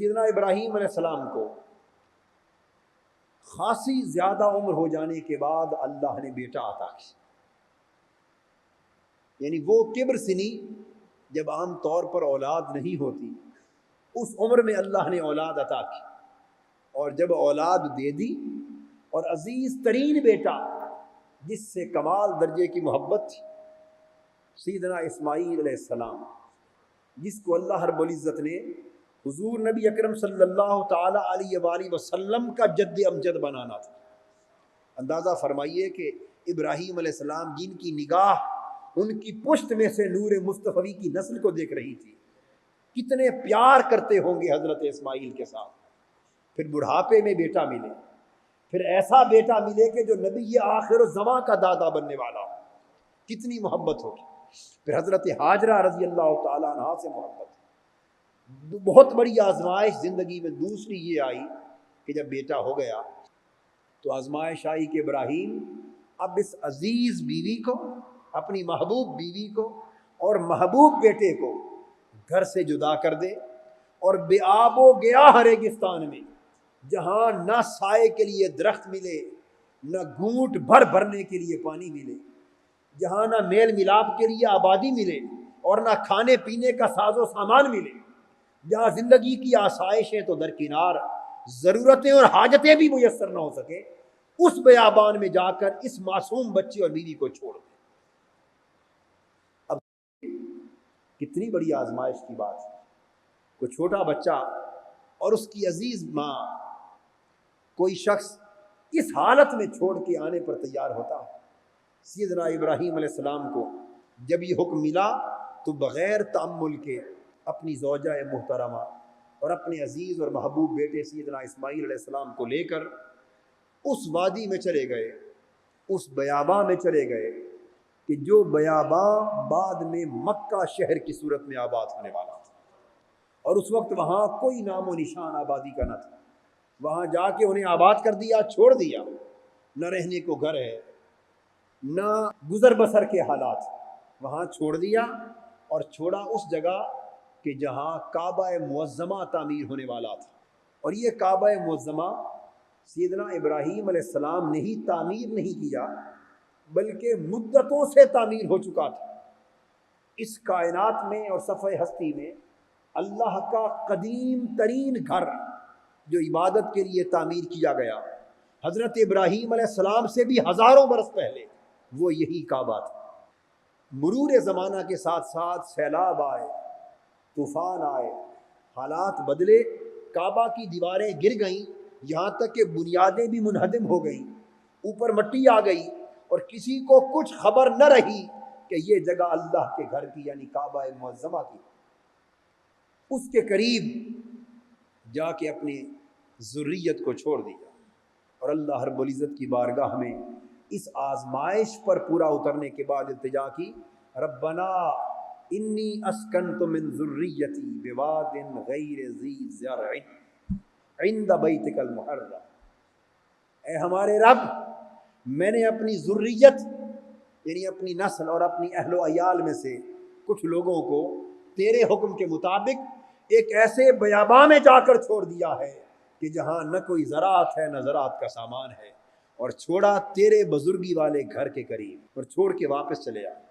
سیدنا ابراہیم علیہ السلام کو خاصی زیادہ عمر ہو جانے کے بعد اللہ نے بیٹا عطا کی۔ یعنی وہ کبر سنی جب عام طور پر اولاد نہیں ہوتی، اس عمر میں اللہ نے اولاد عطا کی۔ اور جب اولاد دے دی اور عزیز ترین بیٹا، جس سے کمال درجے کی محبت تھی، سیدنا اسماعیل علیہ السلام، جس کو اللہ رب العزت نے حضور نبی اکرم صلی اللہ تعالی علیہ وآلہ وسلم کا جد امجد بنانا تھا۔ اندازہ فرمائیے کہ ابراہیم علیہ السلام جن کی نگاہ ان کی پشت میں سے نور مصطفی کی نسل کو دیکھ رہی تھی، کتنے پیار کرتے ہوں گے حضرت اسماعیل کے ساتھ۔ پھر بڑھاپے میں بیٹا ملے۔ پھر ایسا بیٹا ملے کہ جو نبی آخر و زماں کا دادا بننے والا ہو۔ کتنی محبت ہوگی۔ پھر حضرت حاجرہ رضی اللہ تعالیٰ عنہ سے محبت۔ بہت بڑی آزمائش زندگی میں دوسری یہ آئی کہ جب بیٹا ہو گیا تو آزمائش آئی کہ ابراہیم، اب اس عزیز بیوی کو، اپنی محبوب بیوی کو اور محبوب بیٹے کو گھر سے جدا کر دے اور بے آب و گیا ریگستان میں، جہاں نہ سائے کے لیے درخت ملے، نہ گھونٹ بھر بھرنے کے لیے پانی ملے، جہاں نہ میل ملاپ کے لیے آبادی ملے اور نہ کھانے پینے کا ساز و سامان ملے۔ جہاں زندگی کی آسائشیں تو درکنار، ضرورتیں اور حاجتیں بھی میسر نہ ہو سکے، اس بیابان میں جا کر اس معصوم بچے اور بیوی کو چھوڑ دیں۔ اب کتنی بڑی آزمائش کی بات کوئی چھوٹا بچہ اور اس کی عزیز ماں، کوئی شخص اس حالت میں چھوڑ کے آنے پر تیار ہوتا ہے۔ سیدنا ابراہیم علیہ السلام کو جب یہ حکم ملا تو بغیر تعمل کے اپنی زوجہ محترمہ اور اپنے عزیز اور محبوب بیٹے سیدنا اسماعیل علیہ السلام کو لے کر اس وادی میں چلے گئے، اس بیاباں میں چلے گئے کہ جو بیاباں بعد میں مکہ شہر کی صورت میں آباد ہونے والا تھا۔ اور اس وقت وہاں کوئی نام و نشان آبادی کا نہ تھا۔ وہاں جا کے انہیں آباد کر دیا، چھوڑ دیا۔ نہ رہنے کو گھر ہے، نہ گزر بسر کے حالات۔ وہاں چھوڑ دیا اور چھوڑا اس جگہ کہ جہاں کعبہ معظمہ تعمیر ہونے والا تھا۔ اور یہ کعبہ معظمہ سیدنا ابراہیم علیہ السلام نے ہی تعمیر نہیں کیا، بلکہ مدتوں سے تعمیر ہو چکا تھا۔ اس کائنات میں اور صفحہ ہستی میں اللہ کا قدیم ترین گھر جو عبادت کے لیے تعمیر کیا گیا، حضرت ابراہیم علیہ السلام سے بھی ہزاروں برس پہلے، وہ یہی کعبہ تھا۔ مرور زمانہ کے ساتھ ساتھ سیلاب آئے طوفان آئے، حالات بدلے، کعبہ کی دیواریں گر گئیں، یہاں تک کہ بنیادیں بھی منہدم ہو گئیں، اوپر مٹی آ گئی اور کسی کو کچھ خبر نہ رہی کہ یہ جگہ اللہ کے گھر کی یعنی کعبہ معظمہ کی۔ اس کے قریب جا کے اپنی ضروریت کو چھوڑ دیا اور اللہ رب العزت کی بارگاہ میں اس آزمائش پر پورا اترنے کے بعد التجا کی، ربنا انی اسکن تو من ذریتی بواد غیر ذی زرع عند بیتک المحرم اے ہمارے رب میں نے اپنی ذریت یعنی اپنی نسل اور اپنی اہل و عیال میں سے کچھ لوگوں کو تیرے حکم کے مطابق ایک ایسے بیاباں میں جا کر چھوڑ دیا ہے کہ جہاں نہ کوئی زراعت ہے نہ زراعت کا سامان ہے اور چھوڑا تیرے بزرگی والے گھر کے قریب اور چھوڑ کے واپس چلے آئے